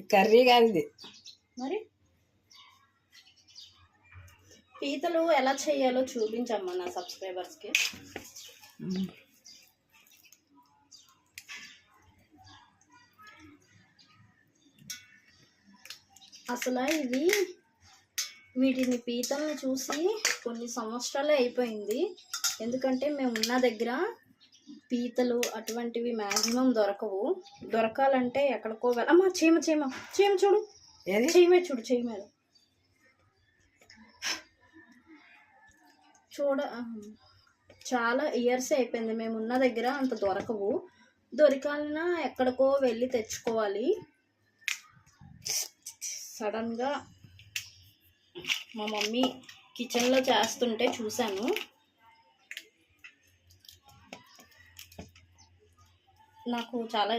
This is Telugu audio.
కర్రీ కాదు ఇది మరి? పీతలు ఎలా చేయాలో చూపించమ్మా నా సబ్స్క్రైబర్స్కి. అసలు ఇది వీటిని పీతల్ని చూసి కొన్ని సంవత్సరాలే అయిపోయింది. ఎందుకంటే మేము ఉన్న దగ్గర పీతలు అటువంటివి మ్యాక్సిమం దొరకవు. దొరకాలంటే ఎక్కడికో వెళ్ళ అమ్మా చీమ చీమ చీమ చూడు. చీమే చూడు చీమ. చూడ చాలా ఇయర్స్ అయిపోయింది. మేము ఉన్న దగ్గర అంత దొరకవు. దొరికాలన్నా ఎక్కడికో వెళ్ళి తెచ్చుకోవాలి. సడన్గా మా మమ్మీ కిచెన్లో చేస్తుంటే చూశాను. నాకు చాలా